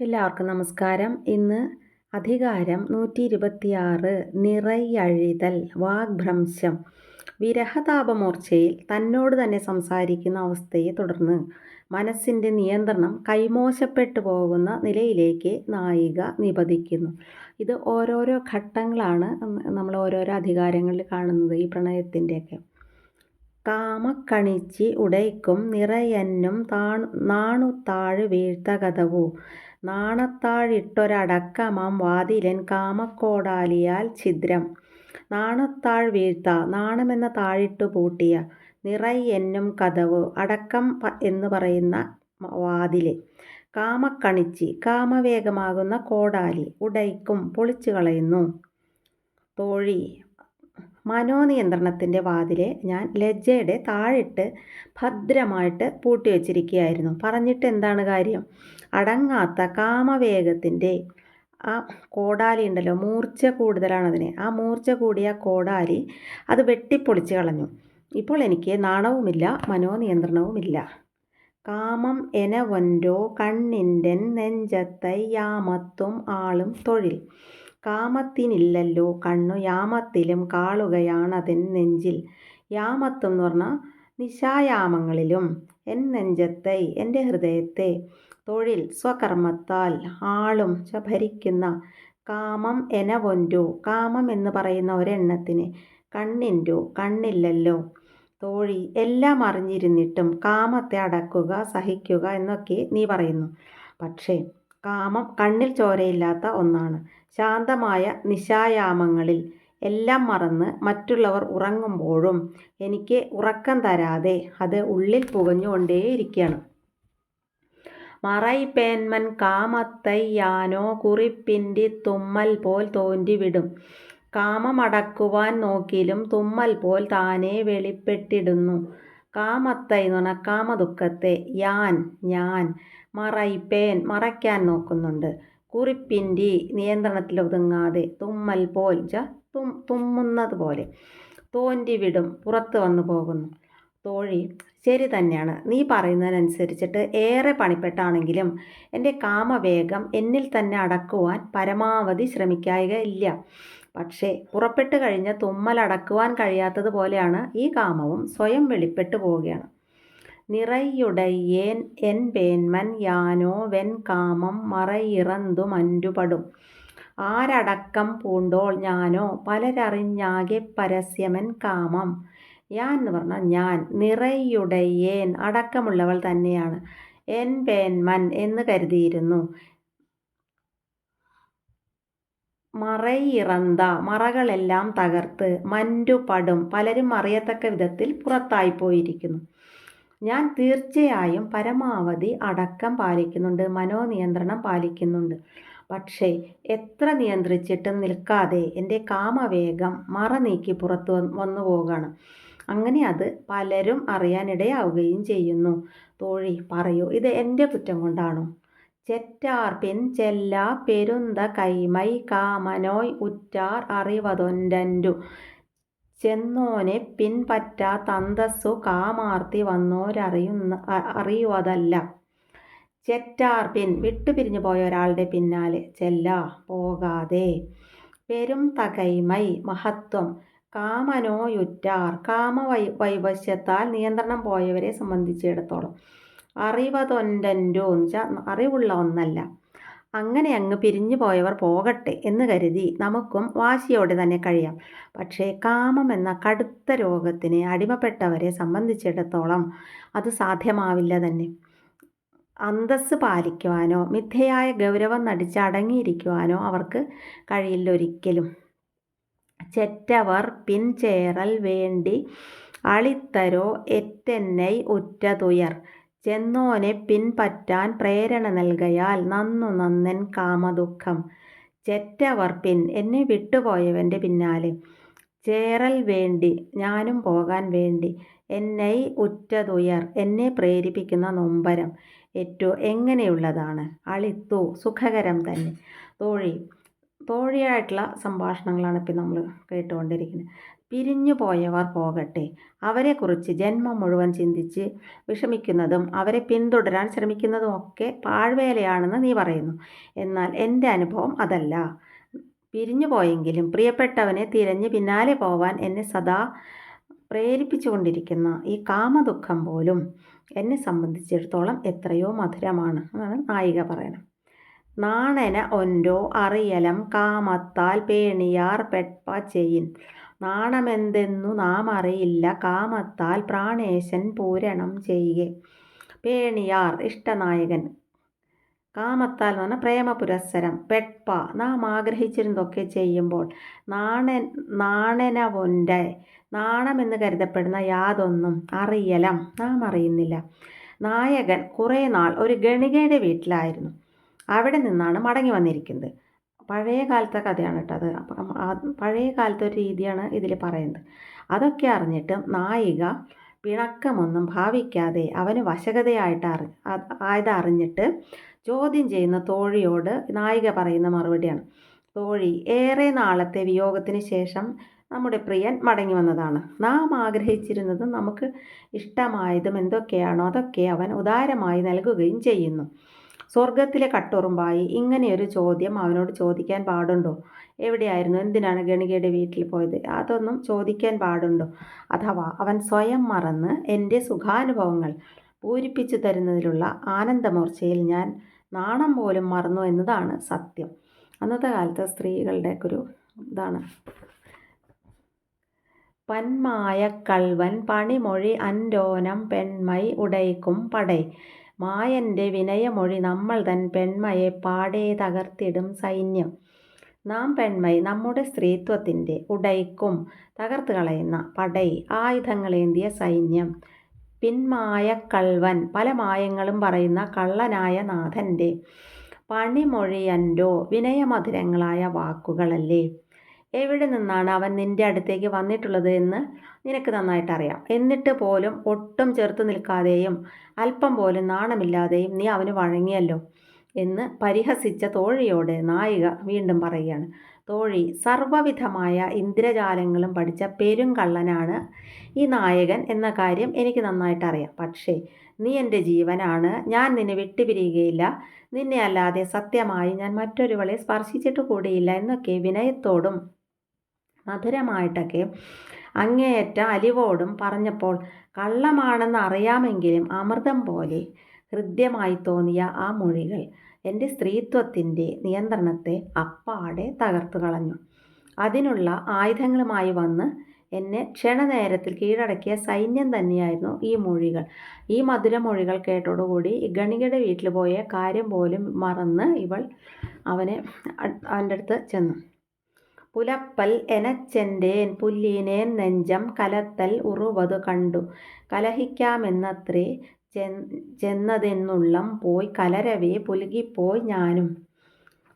എല്ലാവർക്കും നമസ്കാരം. ഇന്ന് അധികാരം നൂറ്റി ഇരുപത്തിയാറ് നിറയഴിതൽ വാഗ്ഭ്രംശം. വിരഹതാപമൂർച്ചയിൽ തന്നോട് തന്നെ സംസാരിക്കുന്ന അവസ്ഥയെ തുടർന്ന് മനസ്സിന്റെ നിയന്ത്രണം കൈമോശപ്പെട്ടു പോകുന്ന നിലയിലേക്ക് നായിക നിപതിക്കുന്നു. ഇത് ഓരോരോ ഘട്ടങ്ങളാണ് നമ്മൾ ഓരോരോ അധികാരങ്ങളിൽ കാണുന്നത് ഈ പ്രണയത്തിന്റെയൊക്കെ കാമക്കണിച്ചി ഉടയ്ക്കും നിറയന്നും താണു നാണു താഴ് വീഴ്ത്തകതവു നാണത്താഴിട്ടൊരടക്കമാം വാതിലൻ കാമക്കോടാലിയാൽ ഛിദ്രം. നാണത്താഴ് വീഴ്ത്ത നാണമെന്ന താഴിട്ടു പൂട്ടിയ നിറയെന്നും കഥവ് അടക്കം എന്ന് പറയുന്ന വാതിൽ. കാമക്കണിച്ചി കാമവേഗമാകുന്ന കോടാലി ഉടയ്ക്കും പൊളിച്ചു കളയുന്നു. തോഴി. മനോനിയന്ത്രണത്തിന്റെ വാതിലെ ഞാൻ ലജ്ജയുടെ താഴിട്ട് ഭദ്രമായിട്ട് പൂട്ടി വച്ചിരിക്കുകയായിരുന്നു പറഞ്ഞിട്ട് എന്താണ് കാര്യം? അടങ്ങാത്ത കാമവേഗത്തിന്റെ ആ കോടാലി ഉണ്ടല്ലോ മൂർച്ച കൂടുതലാണ് അതിന് ആ മൂർച്ച കൂടിയ കോടാലി അത് വെട്ടിപ്പൊളിച്ച് കളഞ്ഞു. ഇപ്പോൾ എനിക്ക് നാണവുമില്ല മനോനിയന്ത്രണവുമില്ല. കാമം എനവൊൻരോ കണ്ണിന്റെ നെഞ്ചത്തൈ യാമത്തും ആളും തൊഴിൽ. കാമത്തിനില്ലല്ലോ കണ്ണു യാമത്തിലും കാളുകയാണതിൻ നെഞ്ചിൽ. യാമത്തും എന്ന് പറഞ്ഞാൽ നിശായാമങ്ങളിലും. എൻ നെഞ്ചത്തെ എന്റെ ഹൃദയത്തെ. തൊഴിൽ സ്വകർമ്മത്താൽ ആളും ഭരിക്കുന്ന കാമം എനവൊന്റു കാമം എന്ന് പറയുന്ന ഒരെണ്ണത്തിന് കണ്ണിന്റു കണ്ണില്ലല്ലോ. തോഴി എല്ലാം അറിഞ്ഞിരുന്നിട്ടും കാമത്തെ അടക്കുക സഹിക്കുക എന്നൊക്കെ നീ പറയുന്നു. പക്ഷേ കാമം കണ്ണിൽ ചോരയില്ലാത്ത ഒന്നാണ്. ശാന്തമായ നിശായാമങ്ങളിൽ എല്ലാം മറന്ന് മറ്റുള്ളവർ ഉറങ്ങുമ്പോഴും എനിക്ക് ഉറക്കം തരാതെ അത് ഉള്ളിൽ പുകഞ്ഞുകൊണ്ടേയിരിക്കുകയാണ്. മറൈപ്പേന്മൻ കാമത്തയ്യാനോ കുറിപ്പിന്റെ തുമ്മൽ പോൽ തോന്റിവിടും കാമമടക്കുവാൻ നോക്കിലും തുമ്മൽ പോൽ താനേ വെളിപ്പെട്ടിടുന്നു. കാമത്തൈ എന്ന് പറഞ്ഞാൽ കാമദുഃഖത്തെ യാൻ ഞാൻ മറൈപ്പേൻ മറയ്ക്കാൻ നോക്കുന്നുണ്ട്. കുറിപ്പിന്റെ നിയന്ത്രണത്തിൽ ഒതുങ്ങാതെ തുമ്മൽ പോൽ ച തും തുമ്മുന്നത് പോലെ തോന്റി വിടും പുറത്ത് വന്നു പോകുന്നു. തോഴി. ശരി തന്നെയാണ്. നീ പറയുന്നതിനനുസരിച്ചിട്ട് ഏറെ പണിപ്പെട്ടാണെങ്കിലും എന്റെ കാമവേഗം എന്നിൽ തന്നെ അടക്കുവാൻ പരമാവധി ശ്രമിക്കായിക ഇല്ല. പക്ഷേ പുറപ്പെട്ടു കഴിഞ്ഞ തുമ്മലടക്കുവാൻ കഴിയാത്തതുപോലെയാണ് ഈ കാമവും സ്വയം വെളിപ്പെട്ടു പോവുകയാണ്. നിറയുടയേൻ എൻ പേന്മൻ യാനോ വെൻ കാമം മറയിറന്തു മന്റുപടും ആരടക്കം പൂണ്ടോൾ ഞാനോ പലരറിഞ്ഞാകെ പരസ്യമൻ കാമം. ഞാൻ എന്ന് പറഞ്ഞാൽ ഞാൻ നിറയുടയേൻ അടക്കമുള്ളവൾ തന്നെയാണ്. എൻ പേൻ മൻ എന്ന് കരുതിയിരുന്നു. മറയിറന്ത മറകളെല്ലാം തകർത്ത് മന്റുപടും പലരും അറിയത്തക്ക വിധത്തിൽ പുറത്തായി പോയിരിക്കുന്നു ഞാൻ തീർച്ചയായും പരമാവധി അടക്കം പാലിക്കുന്നുണ്ട് മനോനിയന്ത്രണം പാലിക്കുന്നുണ്ട്. പക്ഷേ എത്ര നിയന്ത്രിച്ചിട്ടും നിൽക്കാതെ എന്റെ കാമവേഗം മറ നീക്കി പുറത്തു വന്നു പോവുകയാണ് അങ്ങനെ അത് പലരും അറിയാനിടയാവുകയും ചെയ്യുന്നു. തോഴി പറയൂ ഇത് എന്റെ കുറ്റം കൊണ്ടാണോ? ചെറ്റാർ പിൻ ചെല്ല പെരുന്ത കൈമൈ കാമനോയ് ഉറ്റാർ അറിവതൊന്റു ചെന്നോനെ പിൻപറ്റാ തന്തസ്സു കാമാർത്തി വന്നോരറിയുന്ന അറിയുവതല്ല. ചെറ്റാർ പിൻ വിട്ടുപിരിഞ്ഞു പോയ ഒരാളുടെ പിന്നാലെ ചെല്ല പോകാതെ. പെരും തകൈമൈ മഹത്വം കാമനോയുറ്റാർ കാമവൈ വൈവശ്യത്താൽ നിയന്ത്രണം പോയവരെ സംബന്ധിച്ചിടത്തോളം അറിവതൊന്റെന്റോ എന്ന് വെച്ചാൽ അറിവുള്ള ഒന്നല്ല. അങ്ങനെ അങ്ങ് പിരിഞ്ഞു പോയവർ പോകട്ടെ എന്ന് കരുതി നമുക്കും വാശിയോടെ തന്നെ കഴിയാം. പക്ഷേ കാമം എന്ന കടുത്ത രോഗത്തിന് അടിമപ്പെട്ടവരെ സംബന്ധിച്ചിടത്തോളം അത് സാധ്യമാവില്ല തന്നെ. അന്തസ് പാലിക്കുവാനോ മിഥ്യയായ ഗൗരവം നടിച്ച് അടങ്ങിയിരിക്കുവാനോ അവർക്ക് കഴിയില്ല ഒരിക്കലും ചെറ്റവർ പിൻചേറൽ വേണ്ടി അളിത്തരോ എറ്റെന്നൈ ഉറ്റതുയർ. ചെന്നോനെ പിൻപറ്റാൻ പ്രേരണ നൽകയാൽ നന്നു നന്നൻ കാമദുഃഖം. ചെറ്റവർ പിൻ എന്നെ വിട്ടുപോയവന്റെ പിന്നാലെ. ചേറൽ വേണ്ടി ഞാനും പോകാൻ വേണ്ടി എന്നൈ ഉറ്റതുയർ എന്നെ പ്രേരിപ്പിക്കുന്ന നൊമ്പരം ഏറ്റവും എങ്ങനെയുള്ളതാണ്? അളിത്തു സുഖകരം തന്നെ. തോഴി. തോഴിയായിട്ടുള്ള സംഭാഷണങ്ങളാണ് ഇപ്പം നമ്മൾ കേട്ടുകൊണ്ടിരിക്കുന്നത്. പിരിഞ്ഞു പോയവർ പോകട്ടെ. അവരെക്കുറിച്ച് ജന്മം മുഴുവൻ ചിന്തിച്ച് വിഷമിക്കുന്നതും അവരെ പിന്തുടരാൻ ശ്രമിക്കുന്നതും ഒക്കെ പാഴ്വേലയാണെന്ന് നീ പറയുന്നു. എന്നാൽ എന്റെ അനുഭവം അതല്ല. പിരിഞ്ഞു പോയെങ്കിലും പ്രിയപ്പെട്ടവനെ തിരഞ്ഞ് പിന്നാലെ പോവാൻ എന്നെ സദാ പ്രേരിപ്പിച്ചുകൊണ്ടിരിക്കുന്ന ഈ കാമദുഃഖം പോലും എന്നെ സംബന്ധിച്ചിടത്തോളം എത്രയോ മധുരമാണ് എന്നാണ് നായിക പറയണം നാണന ഒൻരോ അറിയലം കാമത്താൽ പേണിയാർ പെട്പ ചെയ്യിൻ നാണമെന്തെന്നു നാം അറിയില്ല കാമത്താൽ പ്രാണേശൻ പൂരണം ചെയ്യുക പേണിയാർ ഇഷ്ടനായകൻ. കാമത്താൽ എന്ന് പറഞ്ഞാൽ പ്രേമപുരസ്സരം പെട്പ നാം ആഗ്രഹിച്ചിരുന്നതൊക്കെ ചെയ്യുമ്പോൾ നാണൻ നാണനവൊന്റെ നാണമെന്ന് കരുതപ്പെടുന്ന യാതൊന്നും അറിയലം നാം അറിയുന്നില്ല. നായകൻ കുറേ നാൾ ഒരു ഗണികയുടെ വീട്ടിലായിരുന്നു. അവിടെ നിന്നാണ് മടങ്ങി വന്നിരിക്കുന്നത്. പഴയ കാലത്തെ കഥയാണ് കേട്ടോ അത്. അപ്പം പഴയ കാലത്തെ ഒരു രീതിയാണ് ഇതിൽ പറയുന്നത്. അതൊക്കെ അറിഞ്ഞിട്ട് നായിക പിണക്കമൊന്നും ഭാവിക്കാതെ അവന് വശകതയായിട്ട് അറി ആയത് അറിഞ്ഞിട്ട് ചോദ്യം ചെയ്യുന്ന തോഴിയോട് നായിക പറയുന്ന മറുപടിയാണ്. തോഴി ഏറെ നാളത്തെ വിയോഗത്തിന് ശേഷം നമ്മുടെ പ്രിയൻ മടങ്ങി വന്നതാണ്. നാം ആഗ്രഹിച്ചിരുന്നതും നമുക്ക് ഇഷ്ടമായതും എന്തൊക്കെയാണോ അതൊക്കെ അവൻ ഉദാരമായി നൽകുകയും ചെയ്യുന്നു. സ്വർഗത്തിലെ കട്ടുറുമ്പായി ഇങ്ങനെയൊരു ചോദ്യം അവനോട് ചോദിക്കാൻ പാടുണ്ടോ? എവിടെയായിരുന്നു? എന്തിനാണ് ഗണികയുടെ വീട്ടിൽ പോയത്? അതൊന്നും ചോദിക്കാൻ പാടുണ്ടോ? അഥവാ അവൻ സ്വയം മറന്ന് എന്റെ സുഖാനുഭവങ്ങൾ പൂരിപ്പിച്ചു തരുന്നതിലുള്ള ആനന്ദമൂർച്ചയിൽ ഞാൻ നാണം പോലും മറന്നു എന്നതാണ് സത്യം. അന്നത്തെ കാലത്തെ സ്ത്രീകളുടെ ഒരു ഇതാണ്. പന്മായ കൾവൻ പണിമൊഴി അൻരോനം പെൺമൈ ഉടയ്ക്കും പടൈ. മായന്റെ വിനയമൊഴി നമ്മൾ തൻ പെൺമയെ പാടേ തകർത്തിടും സൈന്യം. നാം പെൺമൈ നമ്മുടെ സ്ത്രീത്വത്തിന്റെ ഉടയ്ക്കും തകർത്ത് കളയുന്ന പടൈ ആയുധങ്ങളേന്തിയ സൈന്യം. പിന്മായ കൾവൻ പല മായങ്ങളും പറയുന്ന കള്ളനായ നാഥന്റെ പണിമൊഴിയന്റോ വിനയമധുരങ്ങളായ വാക്കുകളല്ലേ? എവിടെ നിന്നാണ് അവൻ നിന്റെ അടുത്തേക്ക് വന്നിട്ടുള്ളത് എന്ന് നിനക്ക് നന്നായിട്ട് അറിയാം എന്നിട്ട് പോലും ഒട്ടും ചെറുത്ത് നിൽക്കാതെയും അല്പം പോലും നാണമില്ലാതെയും നീ അവന് വഴങ്ങിയല്ലോ എന്ന് പരിഹസിച്ച തോഴിയോട് നായിക വീണ്ടും പറയുകയാണ്. തോഴി സർവവിധമായ ഇന്ദ്രജാലങ്ങളും പഠിച്ച പെരുങ്കള്ളനാണ് ഈ നായകൻ എന്ന കാര്യം എനിക്ക് നന്നായിട്ടറിയാം. പക്ഷേ നീ എന്റെ ജീവനാണ്. ഞാൻ നിന്നെ വിട്ടുപിരിയുകയില്ല. നിന്നെ അല്ലാതെ സത്യമായി ഞാൻ മറ്റൊരുവളെ സ്പർശിച്ചിട്ട് കൂടിയില്ല എന്നൊക്കെ വിനയത്തോടും മധുരമായിട്ടൊക്കെ അങ്ങേയറ്റ അലിവോടും പറഞ്ഞപ്പോൾ കള്ളമാണെന്ന് അറിയാമെങ്കിലും അമൃതം പോലെ ഹൃദ്യമായി തോന്നിയ ആ മൊഴികൾ എന്റെ സ്ത്രീത്വത്തിന്റെ നിയന്ത്രണത്തെ അപ്പാടെ തകർത്തു കളഞ്ഞു. അതിനുള്ള ആയുധങ്ങളുമായി വന്ന് എന്നെ ക്ഷണനേരത്തിൽ കീഴടക്കിയ സൈന്യം തന്നെയായിരുന്നു ഈ മൊഴികൾ. ഈ മധുര മൊഴികൾ കേട്ടോടുകൂടി ഗണികയുടെ വീട്ടിൽ പോയ കാര്യം പോലും മറന്ന് ഇവൾ അവനെ അവന്റെ അടുത്ത് ചെന്നു. പുലപ്പൽ എനച്ചെന്റേൻ പുല്ലീനേൻ നെഞ്ചം കലത്തൽ ഉറുവതു കണ്ടു. കലഹിക്കാമെന്നത്രേ ചെന്നതെന്നുള്ളം പോയി കലരവേ പുലുകിപ്പോയി ഞാനും.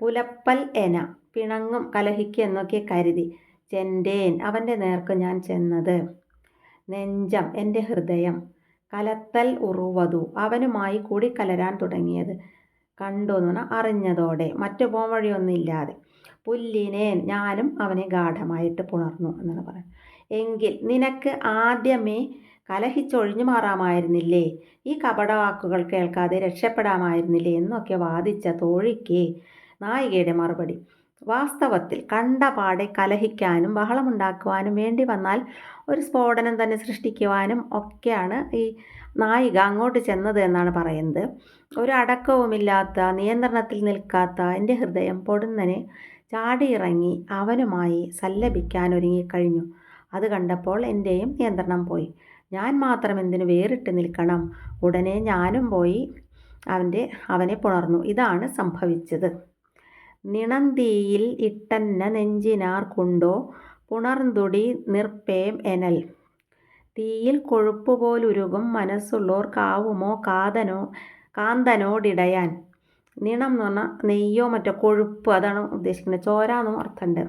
പുലപ്പൽ എന പിണങ്ങും കലഹിക്കെന്നൊക്കെ കരുതി. ചെന്റേൻ അവന്റെ നേർക്ക് ഞാൻ ചെന്നത്. നെഞ്ചം എന്റെ ഹൃദയം. കലത്തൽ ഉറുവതു അവനുമായി കൂടി കലരാൻ തുടങ്ങിയത്. കണ്ടു പറഞ്ഞാൽ അറിഞ്ഞതോടെ മറ്റു പോം പുല്ലിനേൻ ഞാനും അവനെ ഗാഠമായിട്ട് പുണർന്നു എന്നാണ് പറയുന്നത്. എങ്കിൽ നിനക്ക് ആദ്യമേ കലഹിച്ചൊഴിഞ്ഞു മാറാമായിരുന്നില്ലേ? ഈ കപടവാക്കുകൾ കേൾക്കാതെ രക്ഷപ്പെടാമായിരുന്നില്ലേ? എന്നൊക്കെ വാദിച്ച തോഴിക്ക് നായികയുടെ മറുപടി. വാസ്തവത്തിൽ കണ്ടപാടെ കലഹിക്കാനും ബഹളമുണ്ടാക്കുവാനും വേണ്ടി വന്നാൽ ഒരു സ്ഫോടനം തന്നെ സൃഷ്ടിക്കുവാനും ഒക്കെയാണ് ഈ നായിക അങ്ങോട്ട് ചെന്നത് എന്നാണ് പറയുന്നത്. ഒരു അടക്കവുമില്ലാത്ത നിയന്ത്രണത്തിൽ നിൽക്കാത്ത എന്റെ ഹൃദയം പൊടുന്നനെ ചാടിയിറങ്ങി അവനുമായി സല്ലപിക്കാൻ ഒരുങ്ങിക്കഴിഞ്ഞു. അത് കണ്ടപ്പോൾ എന്റെയും നിയന്ത്രണം പോയി. ഞാൻ മാത്രം എന്തിനു വേറിട്ട് നിൽക്കണം? ഉടനെ ഞാനും പോയി അവന്റെ അവനെ പുണർന്നു. ഇതാണ് സംഭവിച്ചത്. നിണന്തീയിൽ ഇട്ടന്ന നെഞ്ചിനാർ കൊണ്ടോ പുണർന്തുടി നിർപ്പേം എനൽ. തീയിൽ കൊഴുപ്പ് കൊഴുപ്പുപോലുരുകും മനസ്സുള്ളോർ കാവുമോ കാതനോ കാന്തനോടിടയാൻ. നിണം എന്ന് പറഞ്ഞാൽ നെയ്യോ മറ്റോ കൊഴുപ്പ് അതാണ് ഉദ്ദേശിക്കുന്നത്. ചോര എന്നും അർത്ഥമുണ്ട്.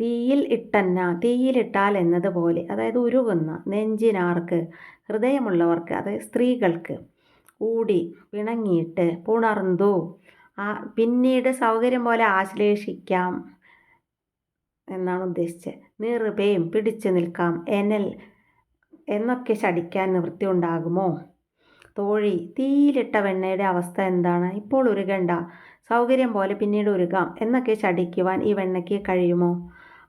തീയിൽ ഇട്ടന്ന തീയിലിട്ടാൽ എന്നതുപോലെ അതായത് ഉരുകുന്ന നെഞ്ചിനാർക്ക് ഹൃദയമുള്ളവർക്ക് അതായത് സ്ത്രീകൾക്ക് ഊടി പിണങ്ങിയിട്ട് പുണർന്നു പിന്നീട് സൗകര്യം പോലെ ആശ്ലേഷിക്കാം എന്നാണ് ഉദ്ദേശിച്ചത്. നീറുപേയും പിടിച്ചു നിൽക്കാം. എനൽ എന്നൊക്കെ ശടിക്കാൻ നിവൃത്തി ഉണ്ടാകുമോ? തോഴി തീയിലിട്ട വെണ്ണയുടെ അവസ്ഥ എന്താണ്? ഇപ്പോൾ ഉരുകണ്ട. സൗകര്യം പോലെ പിന്നീട് ഉരുകാം എന്നൊക്കെ ശടിക്കുവാൻ ഈ വെണ്ണയ്ക്ക് കഴിയുമോ?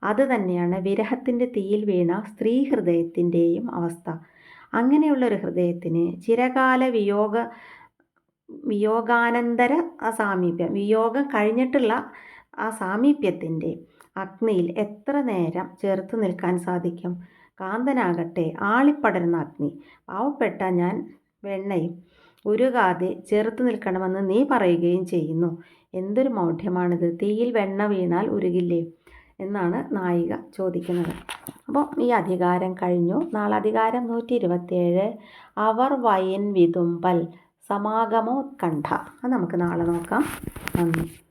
അത് തന്നെയാണ് വിരഹത്തിന്റെ തീയിൽ വീണ സ്ത്രീ ഹൃദയത്തിന്റെയും അവസ്ഥ. അങ്ങനെയുള്ള ഒരു ഹൃദയത്തിന് ചിരകാല വിയോഗ വിയോഗാനന്തര ആ സാമീപ്യം വിയോഗം കഴിഞ്ഞിട്ടുള്ള ആ സാമീപ്യത്തിന്റെ അഗ്നിയിൽ എത്ര നേരം ചേർത്ത് നിൽക്കാൻ സാധിക്കും? കാന്തനാകട്ടെ ആളിപ്പടരുന്ന അഗ്നി. പാവപ്പെട്ട ഞാൻ വെണ്ണയും ഉരുകാതെ ചെറുത്ത് നിൽക്കണമെന്ന് നീ പറയുകയും ചെയ്യുന്നു. എന്തൊരു മൗഢ്യമാണിത്. തീയിൽ വെണ്ണ വീണാൽ ഉരുകില്ലേ? എന്നാണ് നായിക ചോദിക്കുന്നത്. അപ്പോൾ ഈ അധികാരം കഴിഞ്ഞു. നാളെ അധികാരം നൂറ്റി ഇരുപത്തിയേഴ് അവർ വയൻ വിതുമ്പൽ. സമാഗമോത്കണ്ഠ അത് നമുക്ക് നാളെ നോക്കാം. നന്ദി.